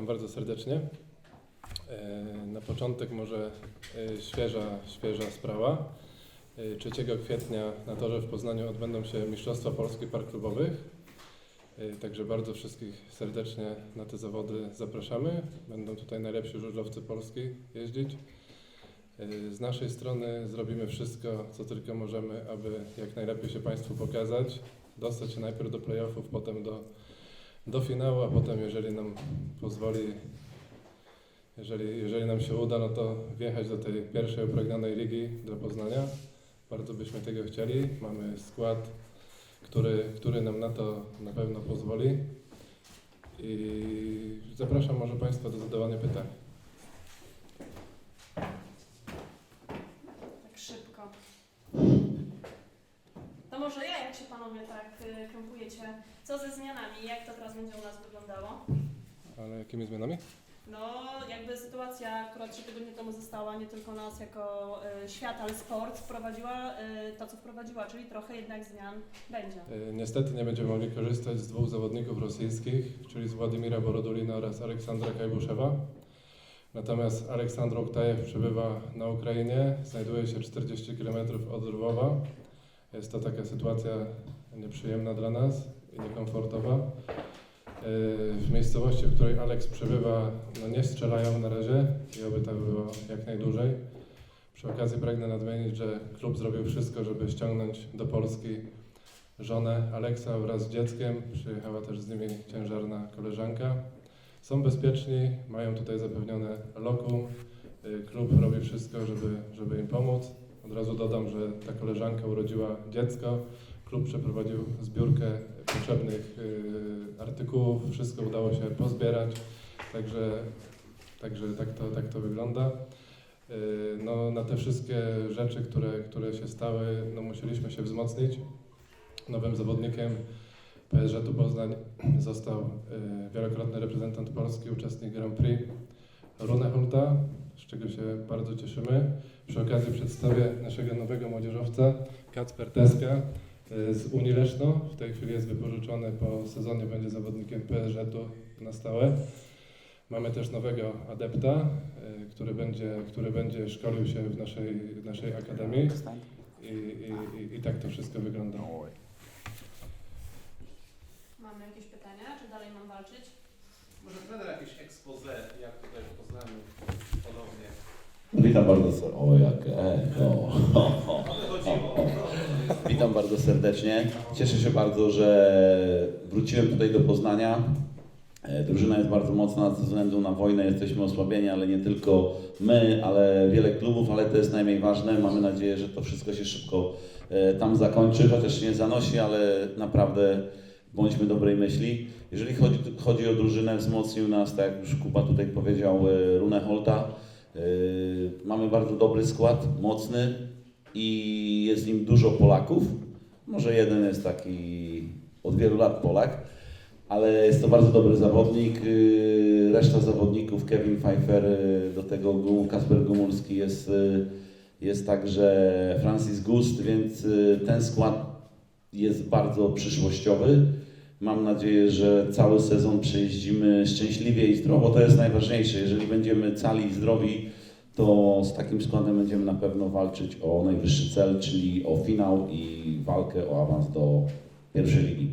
Witam bardzo serdecznie. E, Na początek może e, świeża, świeża sprawa. E, 3 kwietnia na torze w Poznaniu odbędą się Mistrzostwa Polski Park Klubowych. E, Także bardzo wszystkich serdecznie na te zawody zapraszamy. Będą tutaj najlepsi żużlowcy Polski jeździć. E, Z naszej strony zrobimy wszystko, co tylko możemy, aby jak najlepiej się Państwu pokazać, dostać się najpierw do playoffów, potem do, do finału, a potem, jeżeli nam pozwoli, jeżeli, jeżeli nam się uda, no to wjechać do tej pierwszej upragnionej ligi dla Poznania. Bardzo byśmy tego chcieli. Mamy skład, który, który nam na to na pewno pozwoli. I zapraszam może Państwa do zadawania pytań. Tak szybko. To może ja, jak się panowie tak y, krępujecie, co ze zmianami, jak to teraz będzie u nas wyglądało? Ale jakimi zmianami? No, jakby sytuacja, która trzy tygodnie temu została, nie tylko nas jako y, świat, ale sport, wprowadziła y, to, co wprowadziła, czyli trochę jednak zmian będzie. E, Niestety nie będziemy mogli korzystać z dwóch zawodników rosyjskich, czyli z Władimira Borodulina oraz Aleksandra Kajbuszewa. Natomiast Aleksandr Oktajew przebywa na Ukrainie, znajduje się 40 km od Lwowa. Jest to taka sytuacja nieprzyjemna dla nas i niekomfortowa. E, W miejscowości, w której Aleks przebywa, no nie strzelają na razie i oby tak było jak najdłużej. Przy okazji pragnę nadmienić, że klub zrobił wszystko, żeby ściągnąć do Polski żonę Aleksa wraz z dzieckiem. Przyjechała też z nimi ciężarna koleżanka. Są bezpieczni, mają tutaj zapewnione lokum. Y, Klub robi wszystko, żeby, żeby im pomóc. Od razu dodam, że ta koleżanka urodziła dziecko. Klub przeprowadził zbiórkę potrzebnych y, artykułów. Wszystko udało się pozbierać. Także, także tak, to, tak to wygląda. Y, No, na te wszystkie rzeczy, które, które się stały, no, musieliśmy się wzmocnić. Nowym zawodnikiem PSG tu Poznań został y, wielokrotny reprezentant Polski, uczestnik Grand Prix Rune Holta, z czego się bardzo cieszymy. Przy okazji przedstawię naszego nowego młodzieżowca, Kacper Teska y, z Unii Leszno. W tej chwili jest wypożyczony, po sezonie będzie zawodnikiem PSG tu na stałe. Mamy też nowego adepta, y, który będzie, który będzie szkolił się w naszej, w naszej akademii. I, i, i, I tak to wszystko wygląda. Mamy jakieś pytania, czy dalej mam walczyć? Może trener jakieś expose, jak tutaj w Poznaniu ponownie. Witam bardzo serdecznie. O, jak echo. O to chodziło. Witam bardzo serdecznie. Cieszę się bardzo, że wróciłem tutaj do Poznania. E, Drużyna jest bardzo mocna ze względu na wojnę, jesteśmy osłabieni, ale nie tylko my, ale wiele klubów, ale to jest najmniej ważne. Mamy nadzieję, że to wszystko się szybko e, tam zakończy, chociaż nie zanosi, ale naprawdę bądźmy dobrej myśli. Jeżeli chodzi, chodzi o drużynę, wzmocnił nas, tak jak już Kuba tutaj powiedział, e, Rune Holta. E, Mamy bardzo dobry skład, mocny i jest w nim dużo Polaków. Może jeden jest taki od wielu lat Polak, ale jest to bardzo dobry zawodnik. Yy, Reszta zawodników, Kevin Pfeiffer, do tego Kasper Gumulski jest, jest także Francis Gust, więc ten skład jest bardzo przyszłościowy. Mam nadzieję, że cały sezon przejeździmy szczęśliwie i zdrowo. To jest najważniejsze. Jeżeli będziemy cali i zdrowi, to z takim składem będziemy na pewno walczyć o najwyższy cel, czyli o finał i walkę o awans do pierwszej ligi.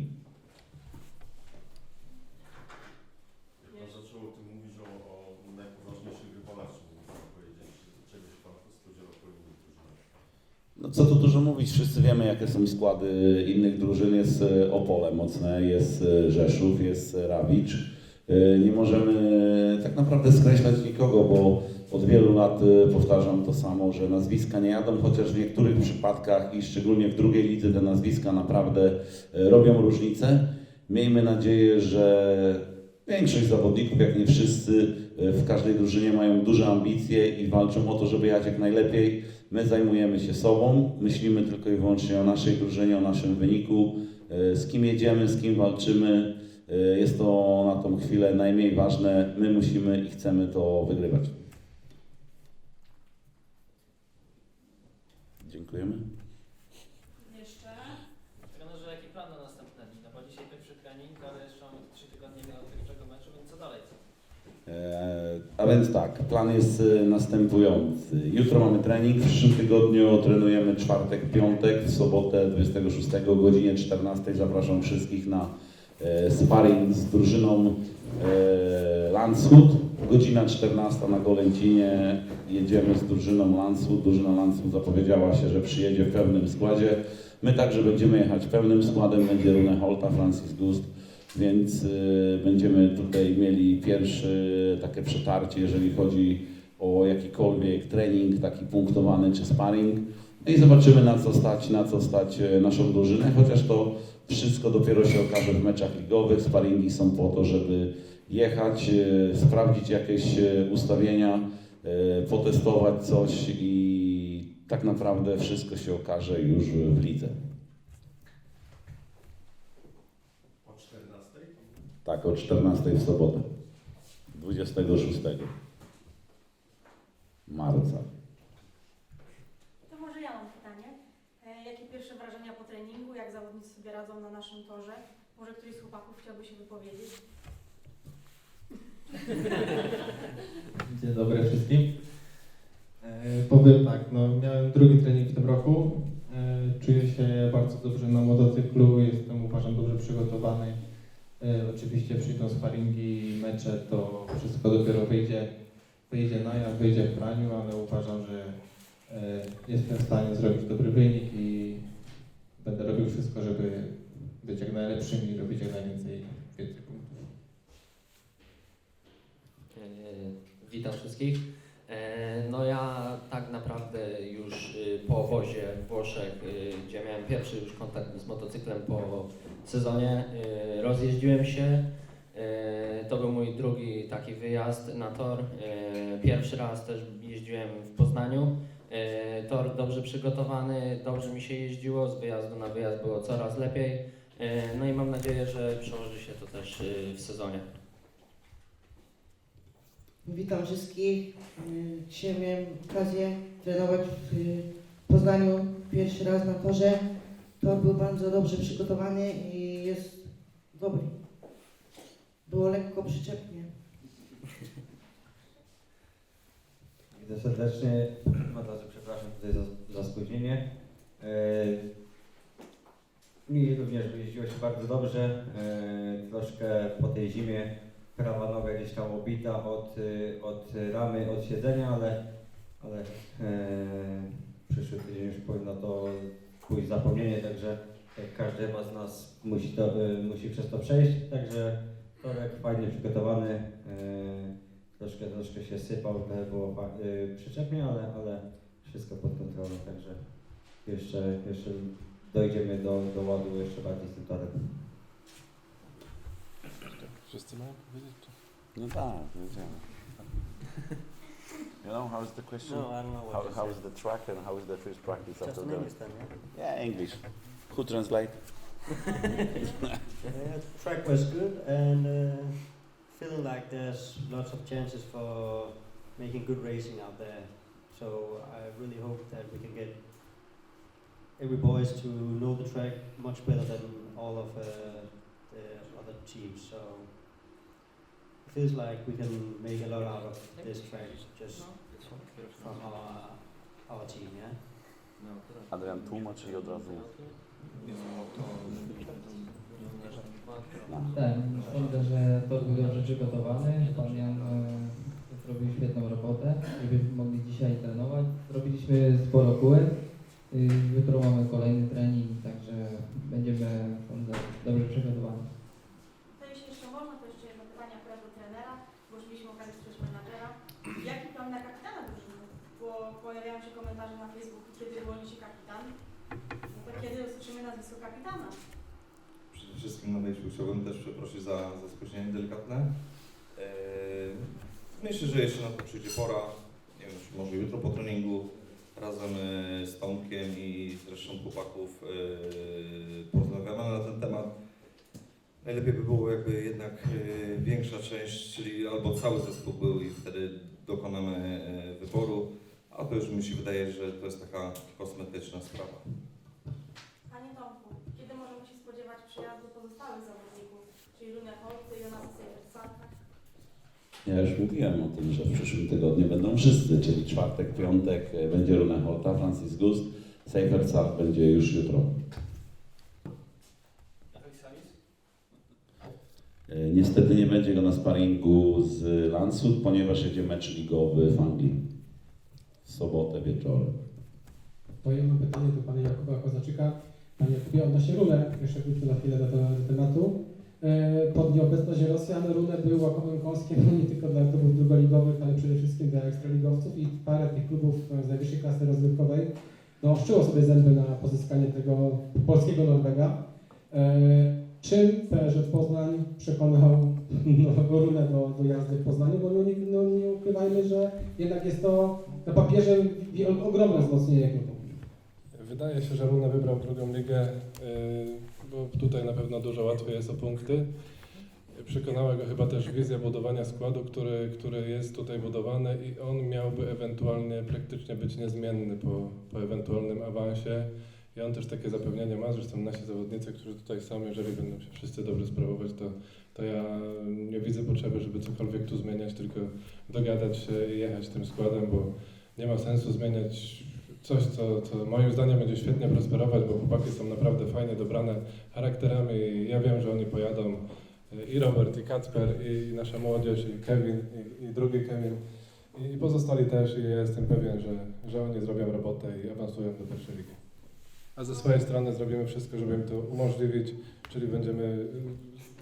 Pan zaczął o tym mówić o, o najpoważniejszych rywalach, czyli można powiedzieć, że czegoś Pan spodziewał po innych drużynach. No co tu dużo mówić, wszyscy wiemy jakie są składy innych drużyn. Jest e, Opole mocne, jest e, Rzeszów, jest e, Rawicz. Nie możemy tak naprawdę skreślać nikogo, bo od wielu lat powtarzam to samo, że nazwiska nie jadą, chociaż w niektórych przypadkach i szczególnie w drugiej lidze te nazwiska naprawdę robią różnicę. Miejmy nadzieję, że większość zawodników, jak nie wszyscy, w każdej drużynie mają duże ambicje i walczą o to, żeby jechać jak najlepiej. My zajmujemy się sobą, myślimy tylko i wyłącznie o naszej drużynie, o naszym wyniku, e, z kim jedziemy, z kim walczymy. E, Jest to na tą chwilę najmniej ważne. My musimy i chcemy to wygrywać. Dziękujemy. Jeszcze? Trenerze, jaki plan na następne dni? No bo dzisiaj pierwszy trening, ale jeszcze mamy 3 tygodnie do pierwszego meczu, więc co dalej? E, A więc tak, plan jest e, następujący. Jutro mamy trening, w przyszłym tygodniu trenujemy czwartek, piątek, w sobotę 26 o godzinie 14 zapraszam wszystkich na e, sparring z drużyną e, Landshut. Godzina 14 na Golęcinie jedziemy z drużyną Landshut. Drużyna Landshut zapowiedziała się, że przyjedzie w pełnym składzie. My także będziemy jechać pełnym składem, będzie Rune Holta, Francis Gust, więc y, będziemy tutaj mieli pierwsze takie przetarcie, jeżeli chodzi o jakikolwiek trening, taki punktowany czy sparring. No i zobaczymy na co stać, na co stać e, naszą drużynę, chociaż to wszystko dopiero się okaże w meczach ligowych. Sparingi są po to, żeby jechać, e, sprawdzić jakieś e, ustawienia, potestować coś i tak naprawdę wszystko się okaże już w lidze. O 14? Tak, o 14 w sobotę. 26 marca. To może ja mam pytanie. E, Jakie pierwsze wrażenia po treningu, jak zawodnicy sobie radzą na naszym torze? Może któryś z chłopaków chciałby się wypowiedzieć? Dzień dobry wszystkim. E, powiem tak, no, miałem drugi trening w tym roku. E, czuję się bardzo dobrze na motocyklu, jestem uważam dobrze przygotowany. E, oczywiście przyjdą sparingi, mecze, to wszystko dopiero wyjdzie, wyjdzie na jaw, wyjdzie w praniu, ale uważam, że e, jestem w stanie zrobić dobry wynik i będę robił wszystko, żeby być jak najlepszym i robić jak najwięcej więcej punktów. E, Witam wszystkich. E, No ja tak naprawdę już y, po obozie w Włoszech, y, gdzie miałem pierwszy już kontakt z motocyklem po sezonie, y, rozjeździłem się. E, To był mój drugi taki wyjazd na tor. E, Pierwszy raz też jeździłem w Poznaniu. Tor dobrze przygotowany, dobrze mi się jeździło, z wyjazdu na wyjazd było coraz lepiej. No i mam nadzieję, że przełoży się to też w sezonie. Witam wszystkich. Y, Dzisiaj miałem okazję trenować w y, Poznaniu pierwszy raz na torze. Tor był bardzo dobrze przygotowany i jest dobry. Było lekko przyczepnie. Witam serdecznie. Od przepraszam tutaj za, za spóźnienie. E, Mi również jeździło się bardzo dobrze. Troszkę po tej zimie prawa noga gdzieś tam obita od, y, od ramy, od siedzenia, ale, ale e, przyszły tydzień już powinno to pójść zapomnienie, także każdy z nas musi, to, y, musi przez to przejść. Także torek fajnie przygotowany. E, Troszkę, troszkę się sypał, było y, przyczepnie, ale, ale wszystko pod kontrolą, także jeszcze, jeszcze dojdziemy do, do ładu jeszcze bardziej z tym torem. Wszyscy mają powiedzieć? No tak, wiedziałem. You know, how is the question? No, I don't know what how, to how say. is the track and how is the first practice Just after in the... English then, yeah? Yeah, English. Who translate? yeah track was good and uh, feeling like there's lots of chances for making good racing out there. So I really hope that we can get every boys to know the track much better than all of uh, the other teams. So it feels like we can make a lot out of this track just from our our team, yeah. Adrian tłumacz i od razu. No. Tak, sądzę, że tor był dobrze przygotowany. Pan Jan e, zrobił świetną robotę, żebyśmy mogli dzisiaj trenować. Zrobiliśmy sporo kółek. Y, Jutro mamy kolejny trening, także będziemy sądzę, dobrze przygotowani. To jeśli jeszcze można, to jeszcze jedno pytanie akurat do trenera, bo już mieliśmy okazję słyszeć menadżera. Jaki plan na kapitana drużyny? Bo pojawiają się komentarze na Facebooku, kiedy uwolni się kapitan. No to kiedy usłyszymy nazwisko kapitana? Przede wszystkim na wejściu chciałbym też przeprosić za, za spóźnienie delikatne. Eee, myślę, że jeszcze na to przyjdzie pora. Nie wiem, czy może jutro po treningu razem e, z Tomkiem i z resztą chłopaków e, porozmawiamy na ten temat. Najlepiej by było jakby jednak e, większa część, czyli albo cały zespół był i wtedy dokonamy e, wyboru. A to już mi się wydaje, że to jest taka kosmetyczna sprawa. Panie Tomku, kiedy możemy się spodziewać przyjazdu pozostałych zawodników, czyli Lunia Holty, Jonasa Sejfersaka? Ja już mówiłem o tym, że w przyszłym tygodniu będą wszyscy, czyli czwartek, piątek e, będzie Rune Horta, Francis Gust, Seifert Sar będzie już jutro. Niestety nie będzie go na sparingu z Landshut, ponieważ jedzie mecz ligowy w Anglii w sobotę wieczorem. Ja mam pytanie do pana Jakuba Kozaczyka. Panie Jakubie, odnośnie Rune, jeszcze wróćmy na chwilę do, tematu. E, Pod nieobecność Rosjan Rune był łakowym kąskiem nie tylko dla klubów drugoligowych, ale przede wszystkim dla ekstraligowców i parę tych klubów z najwyższej klasy rozrywkowej no, szczyło sobie zęby na pozyskanie tego polskiego Norwega. Czym PRZ Poznań przekonał no, do, do jazdy w Poznaniu? Bo no, nie, no, nie ukrywajmy, że jednak jest to na papierze ogromne wzmocnienie klubu. Wydaje się, że Rune wybrał drugą ligę, yy, bo tutaj na pewno dużo łatwiej jest o punkty. Przekonała go chyba też wizja budowania składu, który, który jest tutaj budowany i on miałby ewentualnie praktycznie być niezmienny po, po ewentualnym awansie. I on też takie zapewnienia ma, zresztą nasi zawodnicy, którzy tutaj są, jeżeli będą się wszyscy dobrze sprawować, to, to ja nie widzę potrzeby, żeby cokolwiek tu zmieniać, tylko dogadać się i jechać tym składem, bo nie ma sensu zmieniać coś, co, co moim zdaniem będzie świetnie prosperować, bo chłopaki są naprawdę fajnie dobrane charakterami. I ja wiem, że oni pojadą i Robert, i Kacper, i nasza młodzież, i Kevin, i, i drugi Kevin, i pozostali też i ja jestem pewien, że, że oni zrobią robotę i awansują do pierwszej ligi. A ze swojej strony zrobimy wszystko, żeby im to umożliwić, czyli będziemy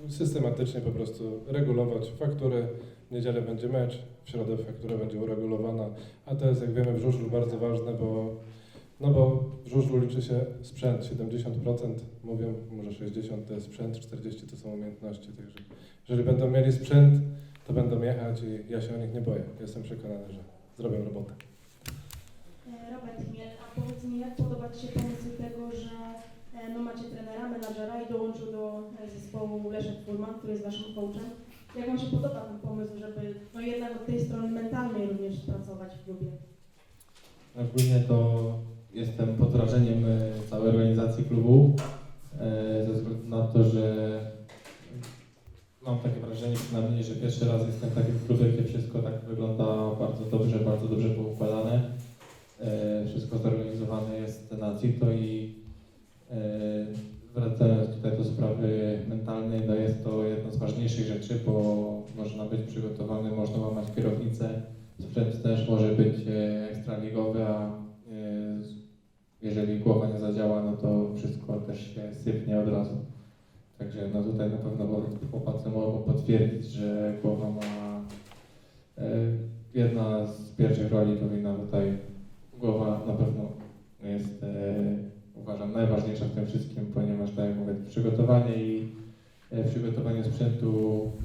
y, systematycznie po prostu regulować faktury. W niedzielę będzie mecz, w środę faktura będzie uregulowana, a to jest, jak wiemy, w żużlu bardzo ważne, bo, no bo w żużlu liczy się sprzęt, 70% mówią, może 60% to jest sprzęt, 40% to są umiejętności, także jeżeli będą mieli sprzęt, to będą jechać i ja się o nich nie boję. Jestem przekonany, że zrobią robotę. E, Robert Chmiel, a powiedz mi, jak podoba Ci się pomysł tego, że e, no macie trenera, menadżera i dołączył do e, Furman, który jest Waszym coachem. Jak Wam się podoba ten pomysł, żeby no jednak od tej strony mentalnej również pracować w klubie? Ogólnie to jestem pod wrażeniem e, całej organizacji klubu, e, ze względu na to, że mam takie wrażenie przynajmniej, że pierwszy raz jestem w takim klubie, gdzie wszystko tak wygląda bardzo dobrze, bardzo dobrze poukładane. E, Wszystko zorganizowane jest na CITO i wracając tutaj do sprawy mentalnej, no jest to jedna z ważniejszych rzeczy, bo można być przygotowany, można łamać kierownicę, sprzęt też może być e, ekstraligowy, a e, jeżeli głowa nie zadziała, no to wszystko też się sypnie od razu. Także no tutaj na pewno chłopacy mogą potwierdzić, że głowa ma e, jedna z pierwszych roli powinna tutaj głowa na pewno jest uważam najważniejsza w tym wszystkim, ponieważ tak jak mówię, przygotowanie i e, przygotowanie sprzętu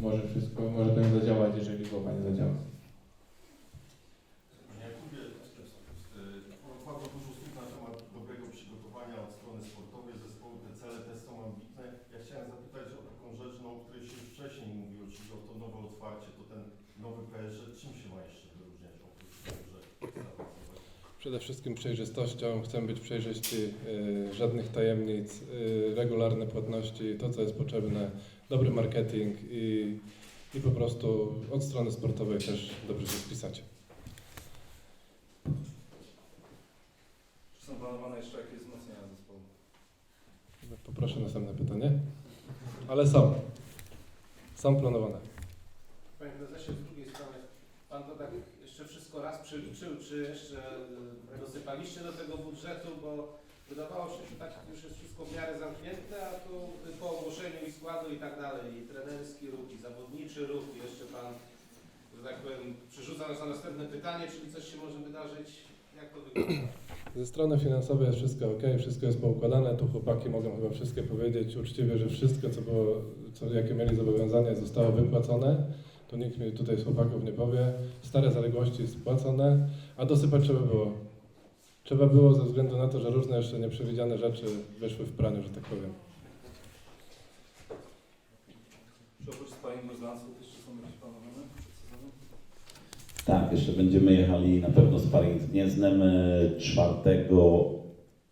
może wszystko, może to nie zadziałać, jeżeli głowa nie zadziała. Panie Jakubie, y, padło dużo słów na temat dobrego przygotowania od strony sportowej zespołu. Te cele też są ambitne. Ja chciałem zapytać o taką rzecz, no, o której się już wcześniej mówiło, czyli o to nowe otwarcie, to ten nowy PSZ. Czym się ma jeszcze wyróżniać oprócz tego, że chce awansować? Przede wszystkim przejrzystością, chcę być przejrzysty, y, żadnych tajemnic, y, regularne płatności, to co jest potrzebne, dobry marketing i, i po prostu od strony sportowej też dobrze się spisać. Czy są planowane jeszcze jakieś wzmocnienia zespołu? Poproszę następne pytanie. Ale są. Są planowane. Panie prezesie, z drugiej strony, pan to tak jeszcze wszystko raz przeliczył, czy jeszcze e, dosypaliście do tego budżetu, bo wydawało się, że tak już jest wszystko w miarę zamknięte, a tu po ogłoszeniu i składu i tak dalej, i trenerski ruch, i zawodniczy ruch, i jeszcze pan, że tak powiem, przerzuca nas na następne pytanie, czyli coś się może wydarzyć, jak to wygląda? Ze strony finansowej jest wszystko ok, wszystko jest poukładane. Tu chłopaki mogą chyba wszystkie powiedzieć uczciwie, że wszystko, co było, co, jakie mieli zobowiązania, zostało wypłacone. To nikt mi tutaj z chłopaków nie powie. Stare zaległości spłacone, a dosypać trzeba było. Trzeba było ze względu na to, że różne jeszcze nieprzewidziane rzeczy wyszły w praniu, że tak powiem. Czy oprócz Lansów jeszcze są jakieś planowane? Tak, jeszcze będziemy jechali na pewno sparring z Gniezdnem e, 4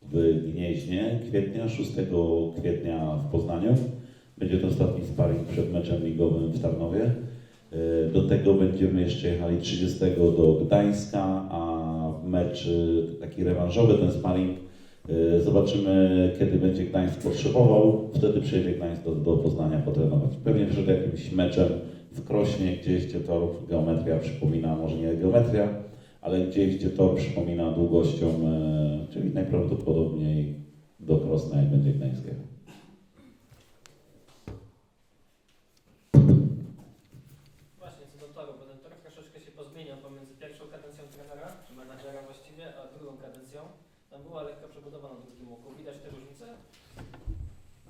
w Gnieźnie kwietnia, 6 kwietnia w Poznaniu. Będzie to ostatni sparring przed meczem ligowym w Tarnowie. E, Do tego będziemy jeszcze jechali 30 do Gdańska, a mecz e, taki rewanżowy, ten sparring, e, zobaczymy kiedy będzie Gdańsk potrzebował, wtedy przyjedzie Gdańsk do, do Poznania potrenować. Pewnie przed jakimś meczem w Krośnie, gdzieś gdzie tor geometria przypomina, może nie geometria, ale gdzieś gdzie tor przypomina długością, czyli najprawdopodobniej do Krosna jak będzie Gdańskiego. Trenera, czy menadżera właściwie, a drugą kadencją. Tam była lekka przebudowa na drugim łuku. Widać te różnice?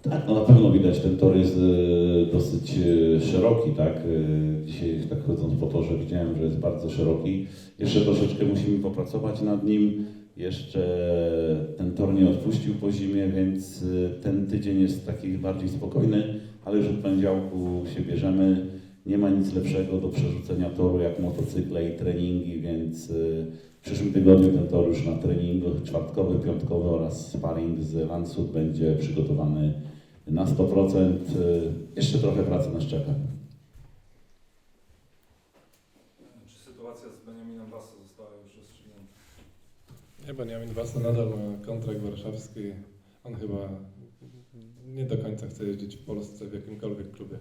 Tak, no na pewno widać, ten tor jest e, dosyć e, szeroki, tak? E, Dzisiaj tak chodząc po torze widziałem, że jest bardzo szeroki. Jeszcze troszeczkę musimy popracować nad nim. Jeszcze ten tor nie odpuścił po zimie, więc ten tydzień jest taki bardziej spokojny, ale już od poniedziałku się bierzemy. Nie ma nic lepszego do przerzucenia toru jak motocykle i treningi, więc e, w przyszłym tygodniu ten tor już na treningu czwartkowy, piątkowy oraz sparring z Landshut będzie przygotowany na 100%. Y, Jeszcze trochę pracy nas czeka. Czy sytuacja z Benjaminem Bassa została już rozstrzygnięta? Nie, Benjamin Wasa nadal ma kontrakt warszawski. On chyba nie do końca chce jeździć w Polsce w jakimkolwiek klubie.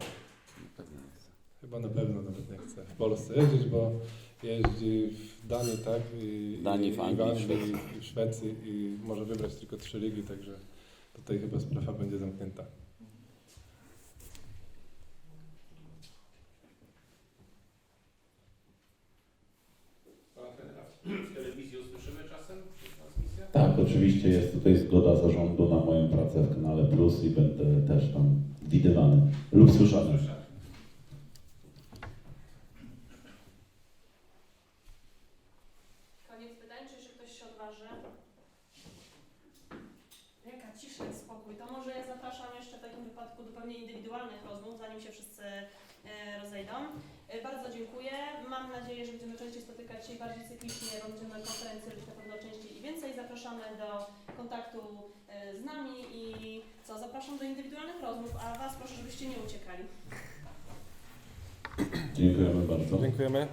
Chyba na pewno nawet nie chce w Polsce jeździć, bo jeździ w Danii, tak? I, Danii, i, w Anglii, i w Szwecji. i w Szwecji i może wybrać tylko trzy ligi, także tutaj chyba sprawa będzie zamknięta. Pana trenera w telewizji usłyszymy czasem? Tak, oczywiście jest tutaj zgoda zarządu na moją pracę w kanale Plus i będę też tam widywany lub słyszany. Słyszałem. Koniec pytań, czy jeszcze ktoś się odważy? Jaka cisza i spokój. To może ja zapraszam jeszcze w takim wypadku do pewnie indywidualnych rozmów, zanim się wszyscy e, rozejdą. E, Bardzo dziękuję. Mam nadzieję, że będziemy częściej spotykać się bardziej cyklicznie, bo będziemy konferencje robić na pewno częściej i więcej. Zapraszamy do kontaktu e, z nami i co, zapraszam do indywidualnych rozmów, a Was proszę, żebyście nie uciekali. Dziękujemy bardzo. Dziękujemy.